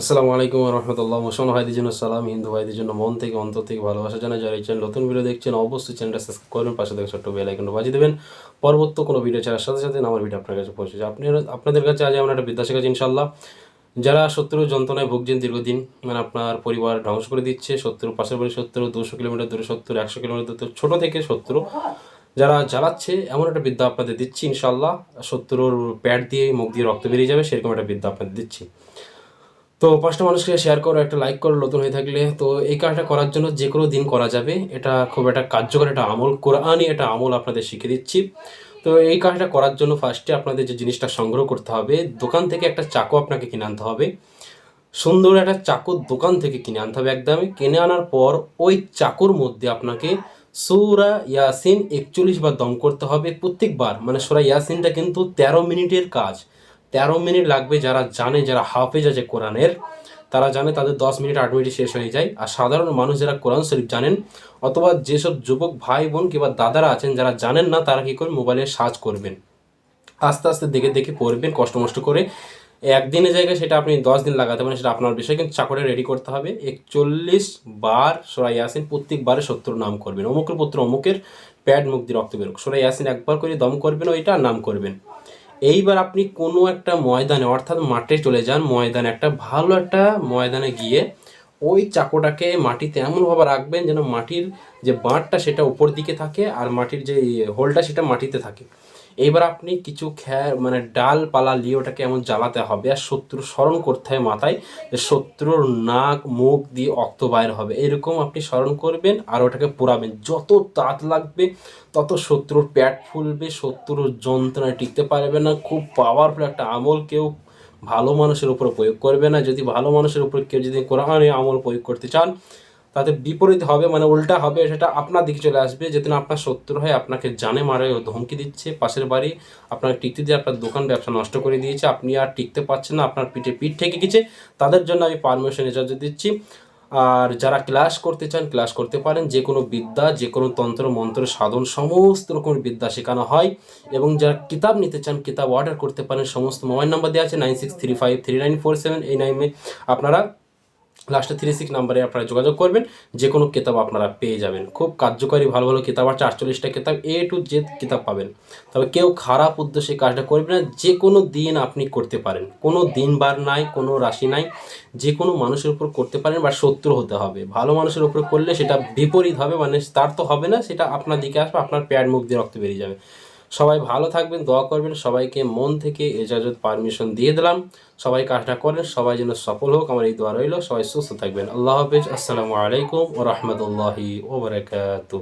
আসসালামু আলাইকুম রহমতুল্লাহ। মুসলমান ভাইদের জন্য সালাম, হিন্দু ভাইদের জন্য মন থেকে, অন্তর থেকে ভালোবাসা জানা যারা এই নতুন ভিডিও দেখছেন, অবশ্যই চ্যানেলটা সাবস্ক্রাইব করবেন পাশে থেকে ছোট্ট বেল আইকনটা বাজিয়ে দেবেন। পরবর্তী কোনো ভিডিও ছাড়ার সাথে সাথে আমার ভিডিও আপনার কাছে পৌঁছে যায় আপনি আপনাদের কাছে আজ আমরা একটা বিদ্যা শেখাচ্ছি ইনশাল্লাহ যারা শত্রু যন্ত্রণায় ভুগছেন দীর্ঘদিন মানে আপনার পরিবার ধ্বংস করে দিচ্ছে, শত্রু পাশের বাড়ি শত্রু, দুশো কিলোমিটার দূরে শত্রু, একশো কিলোমিটার দূরে ছোটো থেকে শত্রু, যারা জ্বালাচ্ছে, এমন একটা বিদ্যা আপনাদের দিচ্ছি ইনশাল্লাহ শত্রুর প্যাড দিয়ে, মুখ দিয়ে রক্ত বেরিয়ে যাবে, সেরকম একটা বিদ্যা আপনাদের দিচ্ছি। তো পাঁচটা মানুষকে শেয়ার করো, একটা লাইক করো, নতুন হয়ে থাকলে। তো এই কাজটা করার জন্য যে কোনো দিন করা যাবে। এটা খুব একটা কার্যকর একটা আমল কোরআনই এটা আমল আপনাদের শিখে দিচ্ছি। তো এই কাজটা করার জন্য ফার্স্টে আপনাদের যে জিনিসটা সংগ্রহ করতে হবে, দোকান থেকে একটা চাকু আপনাকে কিনে আনতে হবে। সুন্দর একটা চাকুর দোকান থেকে কিনে আনতে হবে একদমই। কিনে আনার পর ওই চাকুর মধ্যে আপনাকে সুরা ইয়াসিন একচল্লিশ বার দম করতে হবে প্রত্যেকবার। মানে সুরা ইয়াসিনটা কিন্তু তেরো মিনিটের কাজ। তেরো মিনিট লাগবে যারা জানে, যারা হাফেজ আছে কোরআনের, তারা জানে তাদের দশ মিনিট আট মিনিট শেষ হয়ে যায়। আর সাধারণ মানুষ যারা কোরআন শরীফ জানেন, অথবা যেসব যুবক ভাই বোন কিংবা দাদারা আছেন, যারা জানেন না, তারা কী করবেন মোবাইলে সার্চ করবেন? আস্তে আস্তে দেখে দেখে পড়বেন, কষ্ট মষ্ট করে। একদিনের জায়গায় সেটা আপনি দশ দিন লাগাতে পারেন, সেটা আপনার বিষয়, কিন্তু চাকরে রেডি করতে হবে। একচল্লিশ বার সোরাই ইয়াসিন প্রত্যেকবারে সত্তর নাম করবেন। অমুকের পুত্র অমুকের প্যাড মুখ দিয়ে রক্ত বেরোক সোরাই ইয়াসিন একবার করে দম করবেন, ওইটা নাম করবেন। এইবার আপনি কোনো একটা ময়দানে, অর্থাৎ মাঠে চলে যান, ময়দানে একটা ভালো একটা ময়দানে গিয়ে ওই চাকোটাকে মাটিতে এমনভাবে রাখবেন যেন মাটির যে বাঁটটা সেটা উপর দিকে থাকে আর মাটির যে হোলটা সেটা মাটিতে থাকে। এইবার আপনি কিছু খ্যা মানে ডাল পালা নিয়ে ওটাকে এমন জ্বালাতে হবে আর শত্রু স্মরণ করতে হয় মাথায় যে শত্রুর নাক, মুখ দিয়ে রক্ত বাইর হবে। এরকম আপনি স্মরণ করবেন আর ওটাকে পোড়াবেন। যত তাত লাগবে, তত শত্রুর প্যাট ফুলবে, শত্রুর যন্ত্রণায় টিকতে পারবে না। খুব পাওয়ারফুল একটা আমল। কেউ ভালো মানুষের উপর প্রয়োগ করবে না। যদি ভালো মানুষের উপর কেউ যদি কোরআনে আমল প্রয়োগ করতে চান, তাতে বিপরীত হবে মানে উল্টা হবে, সেটা আপনার দিকে চলে আসবে। যেদিন আপনার শত্রু হয় আপনাকে জানে, মারে ও ধমকি দিচ্ছে, পাশের বাড়ি আপনার টিকতে দিয়ে আপনার দোকান ব্যবসা নষ্ট করে দিয়েছে, আপনি আর টিকতে পারছেন না, আপনার পিঠে পিঠ ঠেকে গেছে, তাদের জন্য আমি পারমিশন এজাজ দিচ্ছি। আর যারা ক্লাস করতে চান ক্লাস করতে পারেন। যে কোনো বিদ্যা, যে কোনো তন্ত্র, মন্ত্র, সাধন, সমস্ত রকমের বিদ্যা শেখানো হয়। এবং যারা কিতাব নিতে চান, কিতাব অর্ডার করতে পারেন, সমস্ত মোবাইল নাম্বার দেওয়া আছে nine six three five three nine four seven, এই নাইনে আপনারা লাস্টে থ্রি সিক্স নাম্বারে আপনারা যোগাযোগ করবেন যে কোনো কিতাব আপনারা পেয়ে যাবেন। খুব কার্যকরী, ভালো ভালো কিতাব আছে, আটচল্লিশটা কিতাব এ টু জেড কিতাব পাবেন। তবে কেউ খারাপ উদ্দেশ্যে কাজটা করবে না যে কোনো দিন আপনি করতে পারেন। কোনো দিন বার নাই, কোনো রাশি নাই যে কোনো মানুষের উপর করতে পারেন বা শত্রু হতে হবে। ভালো মানুষের উপর করলে সেটা বিপরীত হবে মানে তার তো হবে না, সেটা আপনার দিকে আসবে, আপনার প্যাড মুখ দিয়ে রক্ত বেরিয়ে যাবে। সবাই ভালো থাকবেন, দোয়া করবেন, সবাইকে মন থেকে এজাজত পারমিশন দিয়ে দিলাম। সবাই কাজটা করেন, সবাই যেন সফল হোক, আমার এই দোয়া রইল। সবাই সুস্থ থাকবেন। আল্লাহ হাফিজ। আসসালামু আলাইকুম ও রহমতুল্লাহি ওবরাকাতু